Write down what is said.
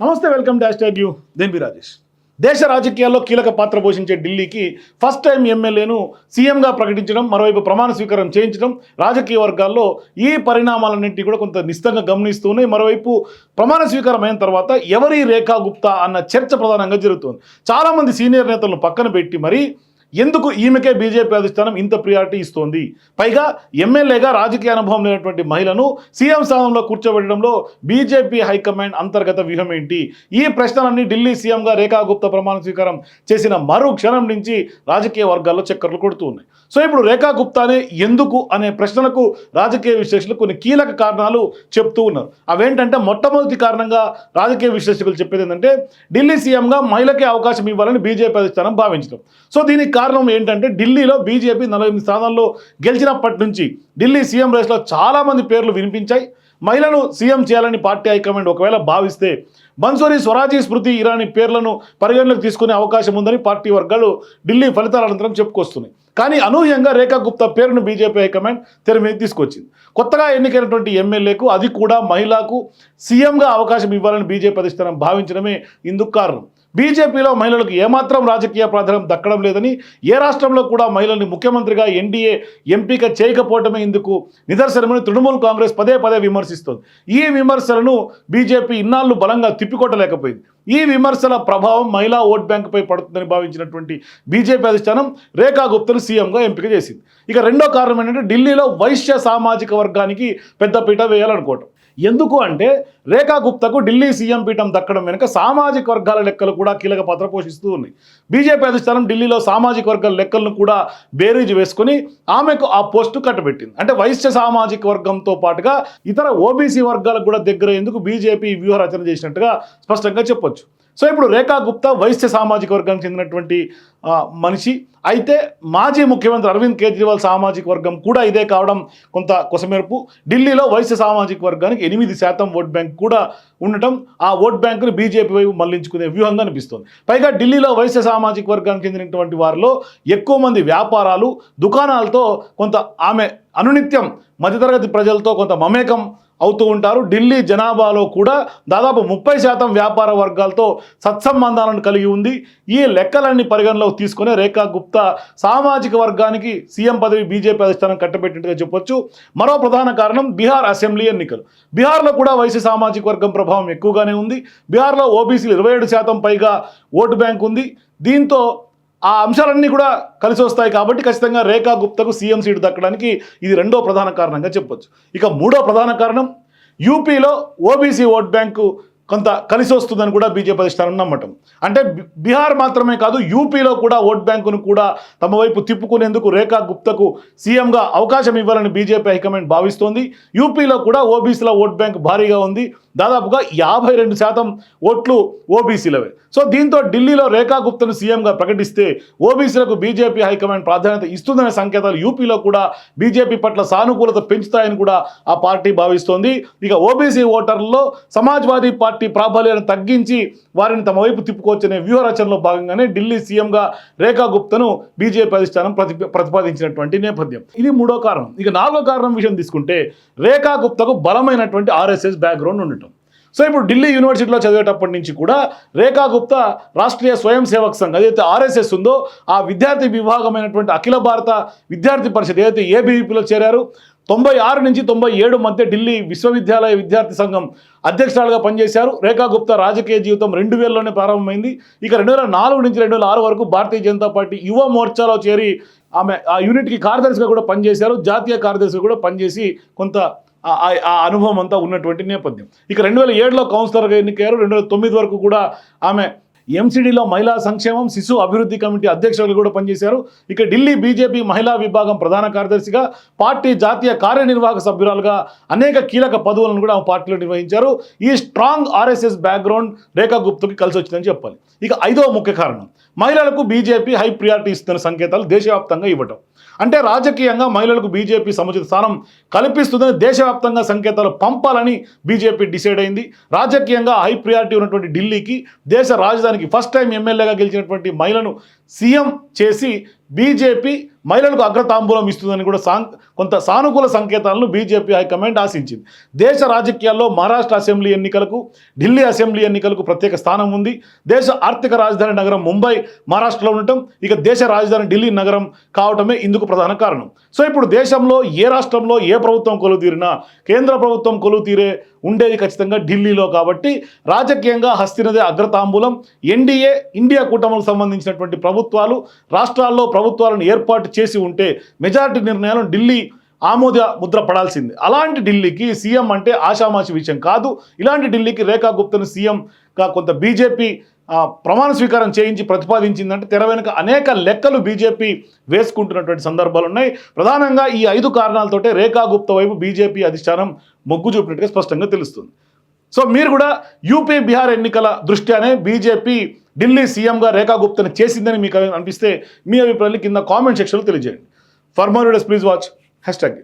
నమస్తే welcome to hash you. దేన్బి రాజేష్. దేశ రాజకీయాల్లో కీలక పాత్ర పోషించే ఢిల్లీకి ఫస్ట్ టైం ఎమ్మెల్యేను సీఎంగా ప్రకటించడం మరోవైపు ప్రమాణ స్వీకారం చేయించడం రాజకీయ వర్గాల్లో ఈ పరిణామాలన్నింటినీ కూడా కొంత నిశ్చితంగా గమనిస్తూ ఉన్నాయి మరోవైపు ప్రమాణ స్వీకారం అయిన తర్వాత ఎవరి రేఖా గుప్తా అన్న చర్చ ప్రధానంగా జరుగుతుంది. చాలామంది సీనియర్ నేతలను పక్కన పెట్టి మరీ ఎందుకు ఈమెకే బీజేపీ అధిష్టానం ఇంత ప్రియారిటీ ఇస్తోంది? పైగా ఎమ్మెల్యేగా రాజకీయ అనుభవం లేనటువంటి మహిళను సీఎం స్థానంలో కూర్చోబెట్టడంలో బీజేపీ హైకమాండ్ అంతర్గత వ్యూహం ఏంటి? ఈ ప్రశ్నలన్నీ ఢిల్లీ సీఎంగా రేఖా గుప్తా ప్రమాణ స్వీకారం చేసిన మరో క్షణం నుంచి రాజకీయ వర్గాల్లో చక్కర్లు కొడుతూ ఉన్నాయి. సో ఇప్పుడు రేఖా గుప్తానే ఎందుకు అనే ప్రశ్నలకు రాజకీయ విశ్లేషకులు కొన్ని కీలక కారణాలు చెప్తూ ఉన్నారు. అవేంటంటే మొట్టమొదటి కారణంగా రాజకీయ విశ్లేషకులు చెప్పేది ఏంటంటే ఢిల్లీ సీఎంగా మహిళకే అవకాశం ఇవ్వాలని బీజేపీ అధిష్టానం భావించడం. సో దీనికి కారణం ఏంటంటే ఢిల్లీలో బీజేపీ నలభై ఎనిమిది స్థానాల్లో గెలిచినప్పటి నుంచి ఢిల్లీ సీఎం రేస్లో చాలామంది పేర్లు వినిపించాయి. మహిళను సీఎం చేయాలని పార్టీ హైకమాండ్ ఒకవేళ భావిస్తే బన్సోరి స్వరాజీ స్మృతి ఇరానీ పేర్లను పరిగణలోకి తీసుకునే అవకాశం ఉందని పార్టీ వర్గాలు ఢిల్లీ ఫలితాల అనంతరం చెప్పుకొస్తున్నాయి. కానీ అనూహ్యంగా రేఖా గుప్తా పేరును బీజేపీ హైకమాండ్ తెర మీద తీసుకొచ్చింది. కొత్తగా ఎన్నికైనటువంటి ఎమ్మెల్యేకు అది కూడా మహిళకు సీఎంగా అవకాశం ఇవ్వాలని బీజేపీ అధిష్టానం భావించడమే ఇందుకు కారణం. బీజేపీలో మహిళలకు ఏమాత్రం రాజకీయ ప్రాధాన్యం దక్కడం లేదని ఏ రాష్ట్రంలో కూడా మహిళల్ని ముఖ్యమంత్రిగా ఎన్డీఏ ఎంపిక చేయకపోవటమే ఇందుకు నిదర్శనమని తృణమూల్ కాంగ్రెస్ పదే పదే విమర్శిస్తోంది. ఈ విమర్శలను బీజేపీ ఇన్నాళ్ళు బలంగా తిప్పికొట్టలేకపోయింది. ఈ విమర్శల ప్రభావం మహిళా ఓట్ బ్యాంకుపై పడుతుందని భావించినటువంటి బీజేపీ అధిష్టానం రేఖా గుప్తను సీఎంగా ఎంపిక చేసింది. ఇక రెండో కారణం ఏంటంటే ఢిల్లీలో వైశ్య సామాజిక వర్గానికి పెద్దపీట వేయాలనుకోవటం. ఎందుకు అంటే రేఖా గుప్తకు ఢిల్లీ సీఎం పీఠం దక్కడం వెనుక సామాజిక వర్గాల లెక్కలు కూడా కీలక పాత్ర పోషిస్తూ ఉన్నాయి బీజేపీ అధిష్టానం ఢిల్లీలో సామాజిక వర్గాల లెక్కలను కూడా బేరీజు వేసుకొని ఆమెకు ఆ పోస్టు కట్టబెట్టింది. అంటే వైశ్య సామాజిక వర్గంతో పాటుగా ఇతర ఓబీసీ వర్గాలకు కూడా దగ్గర ఎందుకు బీజేపీ వ్యూహ రచన చేసినట్టుగా స్పష్టంగా చెప్పొచ్చు. సో ఇప్పుడు రేఖా గుప్తా వైశ్య సామాజిక వర్గానికి చెందినటువంటి మనిషి. అయితే మాజీ ముఖ్యమంత్రి అరవింద్ కేజ్రీవాల్ సామాజిక వర్గం కూడా ఇదే కావడం కొంత కొసమెరుపు. ఢిల్లీలో వైశ్య సామాజిక వర్గానికి ఎనిమిది శాతం ఓట్ బ్యాంక్ కూడా ఉండటం ఆ ఓట్ బ్యాంకును బీజేపీ వైపు మళ్ళించుకునే వ్యూహంగా అనిపిస్తుంది. పైగా ఢిల్లీలో వైశ్య సామాజిక వర్గానికి చెందినటువంటి వారిలో ఎక్కువ మంది వ్యాపారాలు దుకాణాలతో కొంత ఆమె అనునిత్యం మధ్యతరగతి ప్రజలతో కొంత మమేకం అవుతూ ఉంటారు. ఢిల్లీ జనాభాలో కూడా దాదాపు ముప్పై శాతం వ్యాపార వర్గాలతో సత్సంబంధాలను కలిగి ఉంది. ఈ లెక్కలన్నీ పరిగణలోకి తీసుకునే రేఖా గుప్తా సామాజిక వర్గానికి సీఎం పదవి బీజేపీ అధిష్టానం కట్టబెట్టినట్టుగా చెప్పొచ్చు. మరో ప్రధాన కారణం బీహార్ అసెంబ్లీ ఎన్నికలు. బీహార్లో కూడా వైసీ సామాజిక వర్గం ప్రభావం ఎక్కువగానే ఉంది. బీహార్లో ఓబీసీలు ఇరవై ఏడు శాతం పైగా ఓటు బ్యాంక్ ఉంది. దీంతో ఆ అంశాలన్నీ కూడా కలిసి వస్తాయి కాబట్టి ఖచ్చితంగా రేఖా గుప్తకు సీఎం సీటు దక్కడానికి ఇది రెండో ప్రధాన కారణంగా చెప్పొచ్చు. ఇక మూడో ప్రధాన కారణం యూపీలో ఓబీసీ ఓట్ బ్యాంకు కొంత కలిసి వస్తుందని కూడా బీజేపీ అధిష్టానం నమ్మటం. అంటే బీహార్ మాత్రమే కాదు యూపీలో కూడా ఓట్ బ్యాంకును కూడా తమ వైపు తిప్పుకునేందుకు రేఖా గుప్తకు సీఎంగా అవకాశం ఇవ్వాలని బీజేపీ హైకమాండ్ భావిస్తోంది. యూపీలో కూడా ఓబీసీల ఓట్ బ్యాంక్ భారీగా ఉంది. దాదాపుగా యాభై రెండు శాతం ఓట్లు ఓబీసీలవే. సో దీంతో ఢిల్లీలో రేఖా గుప్తను సీఎంగా ప్రకటిస్తే ఓబీసీలకు బీజేపీ హైకమాండ్ ప్రాధాన్యత ఇస్తుందనే సంకేతాలు యూపీలో కూడా బీజేపీ పట్ల సానుకూలత పెంచుతాయని కూడా ఆ పార్టీ భావిస్తోంది. ఇక ఓబీసీ ఓటర్లలో సమాజ్వాదీ పార్టీ ప్రాబల్యాన్ని తగ్గించి వారిని తమ వైపు తిప్పుకోవచ్చనే వ్యూహ రచనలో భాగంగానే ఢిల్లీ సీఎంగా రేఖా గుప్తను బీజేపీ అధిష్టానం ప్రతి ప్రతిపాదించినటువంటి నేపథ్యం. ఇది మూడో కారణం. ఇక నాలుగో కారణం విషయం తీసుకుంటే రేఖా గుప్తకు బలమైనటువంటి ఆర్ఎస్ఎస్ బ్యాక్గ్రౌండ్ ఉండటం సో ఇప్పుడు ఢిల్లీ యూనివర్సిటీలో చదివేటప్పటి నుంచి కూడా రేఖా గుప్తా రాష్ట్రీయ స్వయం సేవక్ సంఘ్ ఏదైతే ఆర్ఎస్ఎస్ ఉందో ఆ విద్యార్థి విభాగమైనటువంటి అఖిల భారత విద్యార్థి పరిషత్ ఏదైతే ఏబీవీపీలో చేరారు తొంభై ఆరు నుంచి తొంభై ఏడు మధ్య ఢిల్లీ విశ్వవిద్యాలయ విద్యార్థి సంఘం అధ్యక్షురాలుగా పనిచేశారు. రేఖా గుప్తా రాజకీయ జీవితం రెండు వేలలోనే ప్రారంభమైంది. ఇక రెండు వేల నాలుగు నుంచి రెండు వేల ఆరు వరకు భారతీయ జనతా పార్టీ యువ మోర్చాలో చేరి ఆమె ఆ యూనిట్కి కార్యదర్శిగా కూడా పనిచేశారు. జాతీయ కార్యదర్శిగా కూడా పనిచేసి కొంత ఆ- ఆ ఆ అనుభవం అంతా ఉన్నటువంటి నేపథ్యం. ఇక రెండు వేల ఏడులో కౌన్సిలర్గా ఎన్నికయ్యారు రెండు వేల తొమ్మిది వరకు కూడా ఆమె ఎంసీడీలో మహిళా సంక్షేమం శిశు అభివృద్ధి కమిటీ అధ్యక్షులు కూడా పనిచేశారు. ఇక ఢిల్లీ బీజేపీ మహిళా విభాగం ప్రధాన కార్యదర్శిగా పార్టీ జాతీయ కార్యనిర్వాహక సభ్యురాలుగా అనేక కీలక పదవులను కూడా ఆమె పార్టీలో నిర్వహించారు. ఈ స్ట్రాంగ్ ఆర్ఎస్ఎస్ బ్యాక్గ్రౌండ్ రేఖా గుప్తకి కలిసి వచ్చిందని చెప్పాలి. ఇక ఐదవ ముఖ్య కారణం మహిళలకు బీజేపీ హై ప్రియారిటీ ఇస్తున్న సంకేతాలు దేశవ్యాప్తంగా ఇవ్వటం. అంటే రాజకీయంగా మహిళలకు బీజేపీ సముచిత స్థానం కల్పిస్తుందని దేశవ్యాప్తంగా సంకేతాలు పంపాలని బీజేపీ డిసైడ్ అయింది. రాజకీయంగా హై ప్రియారిటీ ఉన్నటువంటి ఢిల్లీకి దేశ రాజధాని రాజధానికి ఫస్ట్ టైం ఎమ్మెల్యేగా గెలిచినటువంటి మహిళను సీఎం చేసి బీజేపీ మహిళలకు అగ్రతాంబూలం ఇస్తుందని కూడా సాం కొంత సానుకూల సంకేతాలను బీజేపీ హైకమాండ్ ఆశించింది. దేశ రాజకీయాల్లో మహారాష్ట్ర అసెంబ్లీ ఎన్నికలకు ఢిల్లీ అసెంబ్లీ ఎన్నికలకు ప్రత్యేక స్థానం ఉంది. దేశ ఆర్థిక రాజధాని నగరం ముంబై మహారాష్ట్రలో ఉండటం ఇక దేశ రాజధాని ఢిల్లీ నగరం కావటమే ఇందుకు ప్రధాన కారణం. సో ఇప్పుడు దేశంలో ఏ రాష్ట్రంలో ఏ ప్రభుత్వం కొలువు తీరినా కేంద్ర ప్రభుత్వం కొలువు తీరే ఉండేది ఖచ్చితంగా ఢిల్లీలో కాబట్టి రాజకీయంగా హస్తినదే అగ్రతాంబూలం. ఎన్డీఏ ఇండియా కూటమికి సంబంధించినటువంటి ప్రభుత్వాలు రాష్ట్రాల్లో ప్రభుత్వాలను ఏర్పాటు చేసి ఉంటే మెజార్టీ నిర్ణయాలను ఢిల్లీ ఆమోద ముద్ర పడాల్సింది. అలాంటి ఢిల్లీకి సీఎం అంటే ఆషామాషి విషయం కాదు. ఇలాంటి ఢిల్లీకి రేఖా గుప్తను సీఎంగా కొంత బీజేపీ ప్రమాణ స్వీకారం చేయించి ప్రతిపాదించిందంటే తెర వెనుక అనేక లెక్కలు బీజేపీ వేసుకుంటున్నటువంటి సందర్భాలు ఉన్నాయి. ప్రధానంగా ఈ ఐదు కారణాలతోటే రేఖా గుప్త వైపు బీజేపీ అధిష్టానం మొగ్గు చూపినట్టుగా స్పష్టంగా తెలుస్తుంది. సో మీరు కూడా యూపీ బీహార్ ఎన్నికల దృష్ట్యానే బీజేపీ ఢిల్లీ సీఎంగా రేఖా గుప్తని చేసిందని మీకు అనిపిస్తే మీ అభిప్రాయాన్ని కింద కామెంట్ సెక్షన్లో తెలియజేయండి. For more videos please watch hashtag